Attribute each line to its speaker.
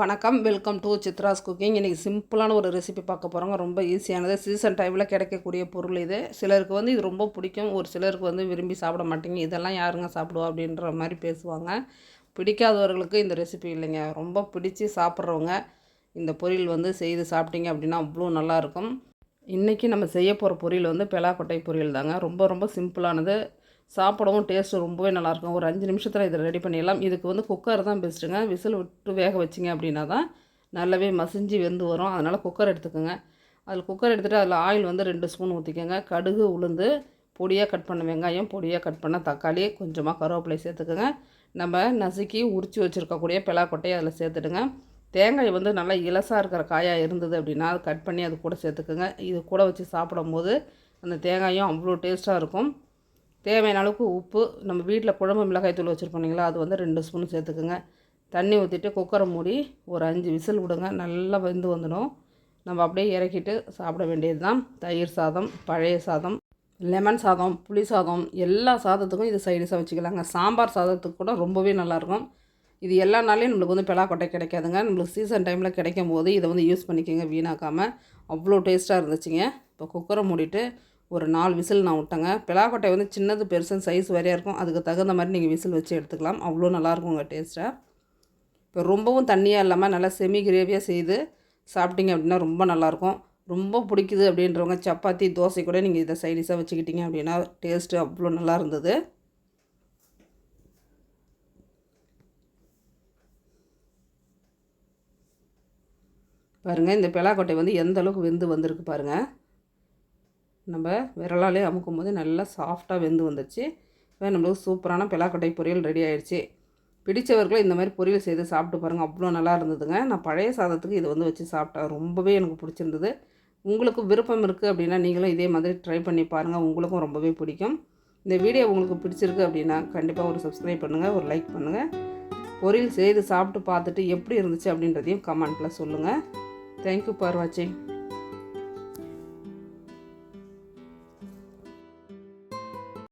Speaker 1: வணக்கம். Welcome to Chitra's cooking இன்றைக்கி சிம்பிளான ஒரு ரெசிபி பார்க்க போகிறோங்க ரொம்ப ஈஸியானது சீசன் டைமில் கிடைக்கக்கூடிய பொருள் இது. சிலருக்கு வந்து இது ரொம்ப பிடிக்கும். ஒரு சிலருக்கு வந்து விரும்பி சாப்பிட மாட்டீங்க. இதெல்லாம் யாருங்க சாப்பிடுவா? அப்படின்ற மாதிரி பேசுவாங்க. பிடிக்காதவர்களுக்கு இந்த ரெசிபி இல்லைங்க. ரொம்ப பிடிச்சி சாப்பிட்றவங்க இந்த பொரியல் வந்து செய்து சாப்பிட்டீங்க அப்படின்னா அவ்வளோ நல்லாயிருக்கும் இன்றைக்கி நம்ம செய்ய போகிற பொரியல் வந்து பெலாக்கொட்டை பொரியல் தாங்க. ரொம்ப ரொம்ப சிம்பிளானது. சாப்பிடவும் டேஸ்ட்டு ரொம்பவே நல்லாயிருக்கும். ஒரு அஞ்சு நிமிஷத்தில் இதை ரெடி பண்ணிடலாம். இதுக்கு வந்து குக்கர் தான் பெஸ்ட்டுங்க விசில் விட்டு வேக வச்சிங்க அப்படின்னா தான் நல்லாவே மசிஞ்சு வெந்து வரும். அதனால் குக்கர் எடுத்துக்கோங்க. அதில் குக்கர் எடுத்துகிட்டு அதில் ஆயில் வந்து ரெண்டு ஸ்பூன் ஊற்றிக்கோங்க கடுகு உளுந்து பொடியாக கட் பண்ண வெங்காயம் பொடியாக கட் பண்ண தக்காளி கொஞ்சமாக கருவேப்பிலை சேர்த்துக்கோங்க. நம்ம நசுக்கி உரித்து வச்சுருக்கக்கூடிய பிளாக்கொட்டையை அதில் சேர்த்துடுங்க. தேங்காய் வந்து நல்லா இலசாக இருக்கிற காயாக இருந்தது அப்படின்னா அது கட் பண்ணி அது கூட சேர்த்துக்கோங்க. இது கூட வச்சு சாப்பிடும்போது அந்த தேங்காயும் அவ்வளோ டேஸ்ட்டாக இருக்கும். தேவையான அளவுக்கு உப்பு நம்ம வீட்டில் குழம்பு மிளகாய் தூள் வச்சுருப்போம் அது வந்து ரெண்டு ஸ்பூன் சேர்த்துக்குங்க. தண்ணி ஊற்றிட்டு குக்கரை மூடி ஒரு அஞ்சு விசில் விடுங்க நல்லா வெந்து வந்துடும். நம்ம அப்படியே இறக்கிட்டு சாப்பிட வேண்டியது தான் தயிர் சாதம் பழைய சாதம் லெமன் சாதம் புளி சாதம் எல்லா சாதத்துக்கும் இது சைடிஷாக வச்சுக்கலாங்க. சாம்பார் சாதத்துக்கு கூட ரொம்பவே நல்லாயிருக்கும். இது எல்லா நாளையும் நம்மளுக்கு வந்து பெலாக்கொட்டை கிடைக்காதுங்க. நம்மளுக்கு சீசன் டைமில் கிடைக்கும் போது இதை வந்து யூஸ் பண்ணிக்கோங்க வீணாக்காமல் அவ்வளோ டேஸ்ட்டாக இருந்துச்சுங்க. இப்போ குக்கரை மூடிட்டு ஒரு நாலு விசில் நான் விட்டேங்க. பிலாக்கொட்டை வந்து சின்னது பெருசுன்னு சைஸ் வரையாக இருக்கும். அதுக்கு தகுந்த மாதிரி நீங்கள் விசில் வச்சு எடுத்துக்கலாம். அவ்வளோ நல்லாயிருக்குங்க டேஸ்ட்டாக இப்போ ரொம்பவும் தண்ணியாக இல்லாமல் நல்லா செமி கிரேவியாக செய்து சாப்பிட்டீங்க அப்படின்னா ரொம்ப நல்லாயிருக்கும். ரொம்ப பிடிக்குது அப்படின்றவங்க சப்பாத்தி தோசை கூட நீங்கள் இதை சைடிஷாக வச்சுக்கிட்டீங்க அப்படின்னா டேஸ்ட்டு அவ்வளோ நல்லா இருந்தது பாருங்கள் இந்த பிலாக்கொட்டை வந்து எந்த அளவுக்கு வெந்து வந்திருக்கு பாருங்கள் நம்ம விரலாலே அமுக்கும் போது நல்லா சாஃப்டாக வெந்து வந்துடுச்சு இப்போ நம்மளுக்கு சூப்பரான பிலாக்கொட்டை பொரியல் ரெடி ஆயிடுச்சு. பிடித்தவர்களும் இந்த மாதிரி பொரியல் செய்து சாப்பிட்டு பாருங்கள் அவ்வளோ நல்லா இருந்ததுங்க. நான் பழைய சாதத்துக்கு இதை வந்து வச்சு சாப்பிட்டா ரொம்பவே எனக்கு பிடிச்சிருந்தது. உங்களுக்கு விருப்பம் இருக்குது அப்படின்னா நீங்களும் இதே மாதிரி ட்ரை பண்ணி பாருங்கள் உங்களுக்கும் ரொம்பவே பிடிக்கும். இந்த வீடியோ உங்களுக்கு பிடிச்சிருக்கு அப்படின்னா கண்டிப்பாக ஒரு சப்ஸ்கிரைப் பண்ணுங்கள் ஒரு லைக் பண்ணுங்கள் பொரியல் செய்து சாப்பிட்டு பார்த்துட்டு எப்படி இருந்துச்சு அப்படின்றதையும் கமெண்ட்டில் சொல்லுங்கள் தேங்க்யூ ஃபார் வாட்சிங்